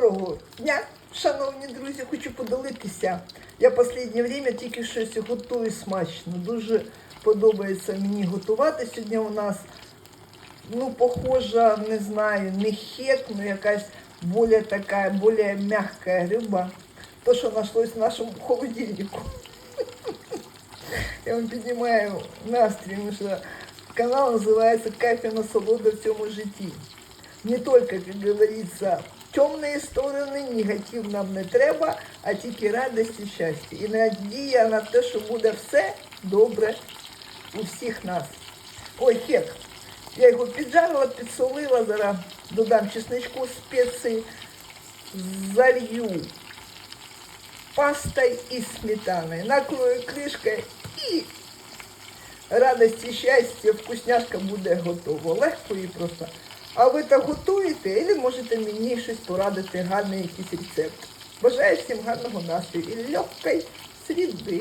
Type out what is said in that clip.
Доброго дня, шановні друзі, хочу поділитися. Я останнє время тільки щось готую смачно. Дуже подобається мені готувати. Сьогодні у нас, ну, похожа, не знаю, не хек, ну якась більш така, більш м'яка риба. То, що знайшлось в нашому холодильнику. Я вам піднімаю настрій, тому що канал називається «Кайф і насолода в цьому житті». Не только, как говорится, темные сторони, негатив нам не треба, а тільки радість і щастя. І надія на те, що буде все добре у всіх нас. Ой, хек. Я його піджарила, підсолила, зараз додам чесничку, спеції, залью пастой і сметаною, накрою кришкою і радість і щастя, вкусняшка буде готова. Легко і просто. А ви так готуєте, і можете мені щось порадити, гарний якийсь рецепт. Бажаю всім гарного настрою і легкої сріди.